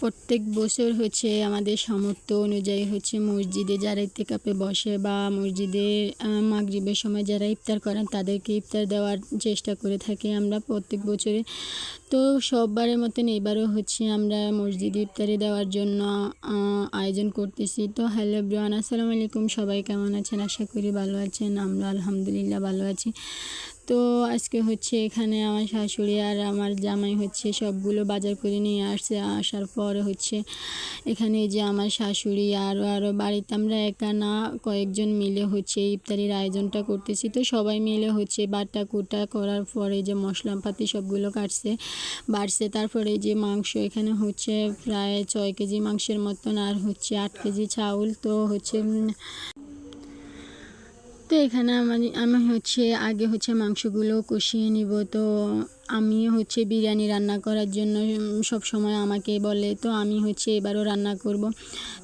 প্রত্যেক বছর হচ্ছে আমাদের সামর্থ্য অনুযায়ী হচ্ছে মসজিদে যারা ইত্তেকাপে বসে বা মসজিদে মাগরিবের সময় যারা ইফতার করেন তাদেরকে ইফতার দেওয়ার চেষ্টা করে থাকি আমরা প্রত্যেক বছরে। তো সববারের মতন এবারও হচ্ছে আমরা মসজিদে ইফতারি দেওয়ার জন্য আয়োজন করতেছি। তো হ্যালো ব্রান আসসালামু আলাইকুম। সবাই কেমন আছেন? আশা করি ভালো আছেন। আমরা আলহামদুলিল্লাহ ভালো আছি। তো আজকে হচ্ছে এখানে আমার শাশুড়ি আর আমার জামাই হচ্ছে সবগুলো বাজার করে নিয়ে আসছে। আসার পর হচ্ছে এখানে যে আমার শাশুড়ি আরও আরও বাড়িতে আমরা একা না, কয়েকজন মিলে হচ্ছে ইফতারির আয়োজনটা করতেছি। তো সবাই মিলে হচ্ছে বাটা কুটা করার পরে যে মশলাপাতি সবগুলো কাটছে, বাড়ছে। তারপরে যে মাংস এখানে হচ্ছে প্রায় ছয় কেজি মাংসের মতন আর হচ্ছে আট কেজি চাউল। তো হচ্ছে তো এখানে আমি আমি হচ্ছে, আগে হচ্ছে মাংসগুলো কষিয়ে নিব। তো আমি হচ্ছে বিরিয়ানি রান্না করার জন্য সব সময় আমাকে বলে, তো আমি হচ্ছে এবারও রান্না করব।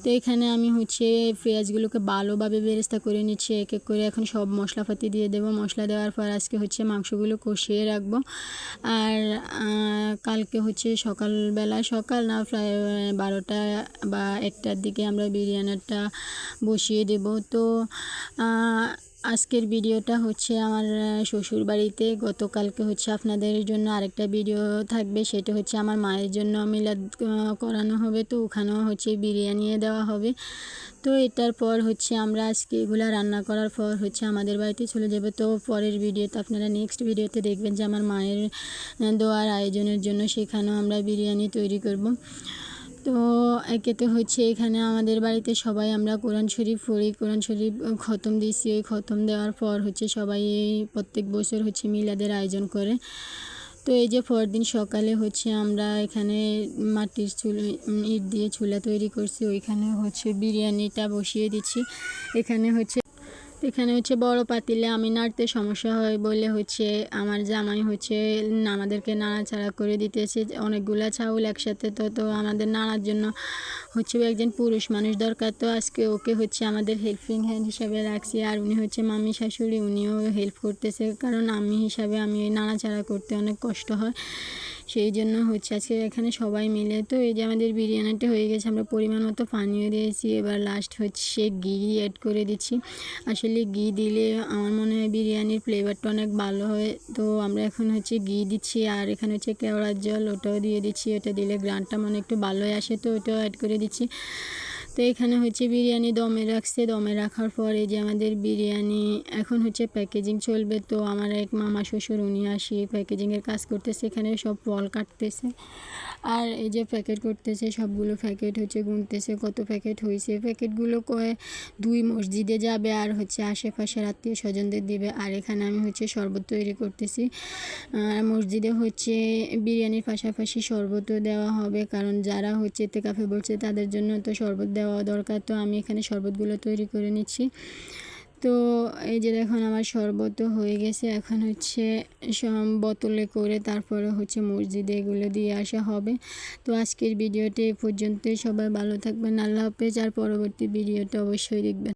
তো এখানে আমি হচ্ছে পেঁয়াজগুলোকে ভালোভাবে বেরেস্তা করে নিচ্ছি, এক এক করে। এখন সব মশলাপাতি দিয়ে দেবো। মশলা দেওয়ার পর আজকে হচ্ছে মাংসগুলো কষিয়ে রাখব। আর কালকে হচ্ছে সকালবেলা, সকাল না, প্রায় বারোটা বা একটার দিকে আমরা বিরিয়ানিটা বসিয়ে দেব। তো আজকের ভিডিওটা হচ্ছে আমার শ্বশুর বাড়িতে গতকালকে হচ্ছে আপনাদের জন্য আরেকটা ভিডিও থাকবে। সেটা হচ্ছে আমার মায়ের জন্য মিলাদ করানো হবে। তো ওখানেও হচ্ছে বিরিয়ানি দেওয়া হবে। তো এটার পর হচ্ছে আমরা আজকে এগুলা রান্না করার পর হচ্ছে আমাদের বাড়িতে চলে যাবে। তো পরের ভিডিওতে, আপনারা নেক্সট ভিডিওতে দেখবেন যে আমার মায়ের দোয়ার আয়োজনের জন্য সেখানেও আমরা বিরিয়ানি তৈরি করব। তো একে তো হচ্ছে এখানে আমাদের বাড়িতে সবাই আমরা কোরআন শরীফ পড়ি। কোরআন শরীফ খতম দিয়েছি ওই খতম দেওয়ার পর হচ্ছে সবাই প্রত্যেক বছর হচ্ছে মিলাদের আয়োজন করে। তো এই যে পরদিন সকালে হচ্ছে আমরা এখানে মাটির চুল ইট দিয়ে চুলা তৈরি করছি। ওইখানে হচ্ছে বিরিয়ানিটা বসিয়ে দিচ্ছি। এখানে হচ্ছে এখানে হচ্ছে বড় পাতিলে আমি নাড়তে সমস্যা হয় বলে হচ্ছে আমার জামাই হচ্ছে আমাদেরকে নাড়াচাড়া করে দিতেছে অনেকগুলা চাউল একসাথে। তো তো আমাদের নাড়ার জন্য হচ্ছে একজন পুরুষ মানুষ দরকার। তো আজকে ওকে হচ্ছে আমাদের হেল্পিং হ্যান্ড হিসাবে রাখছি আর উনি হচ্ছে মামি শাশুড়ি, উনিও হেল্প করতেছে। কারণ আমি হিসাবে আমি নাড়াচাড়া করতে অনেক কষ্ট হয়। সেই জন্য হচ্ছে আজকে এখানে সবাই মিলে। তো এই যে আমাদের বিরিয়ানিটা হয়ে গেছে, আমরা পরিমাণ মতো পানীয় দিয়েছি। এবার লাস্ট হচ্ছে ঘি অ্যাড করে দিচ্ছি। আসলে ঘি দিলে আমার মনে হয় বিরিয়ানির ফ্লেভারটা অনেক ভালো হয়। তো আমরা এখন হচ্ছে ঘি দিচ্ছি আর এখানে হচ্ছে কেওড়ার জল ওটাও দিয়ে দিচ্ছি। ওটা দিলে গ্রানটা মনে একটু ভালোই আসে। তো ওটাও অ্যাড করে দিচ্ছি। তো এখানে হচ্ছে বিরিয়ানি দমে রাখছে, দমে রাখার পরে যে আমাদের বিরিয়ানি এখন হচ্ছে প্যাকেজিং চলবে, তো আমার এক মামা শ্বশুর উনি আসি প্যাকেজিংয়ের কাজ করতেছে, এখানে সব ফল কাটতেছে। আর এই যে প্যাকেট করতেছে, সবগুলো প্যাকেট হচ্ছে গুনতেছে, কত প্যাকেট হয়েছে প্যাকেটগুলো কয়ে দুই মসজিদে যাবে আর হচ্ছে আশেপাশের আত্মীয় স্বজনদের দিবে। আর এখানে আমি হচ্ছে শরবত তৈরি করতেছি। আর মসজিদে হচ্ছে বিরিয়ানির পাশাপাশি শরবতও দেওয়া হবে, কারণ যারা হচ্ছে এতে কাফে বলছে তাদের জন্য তো শরবত দেওয়া দরকার। তো আমি এখানে শরবতগুলো তৈরি করে নিচ্ছি। তো এই যে দেখুন আমার শরবত হয়ে গেছে। এখন হচ্ছে বোতলে করে তারপরে হচ্ছে মসজিদে এগুলো দিয়ে আসা হবে। তো আজকের ভিডিওটি এ পর্যন্তই। সবাই ভালো থাকবেন। আল্লাহ হাফেজ। আর পরবর্তী ভিডিওটা অবশ্যই দেখবেন।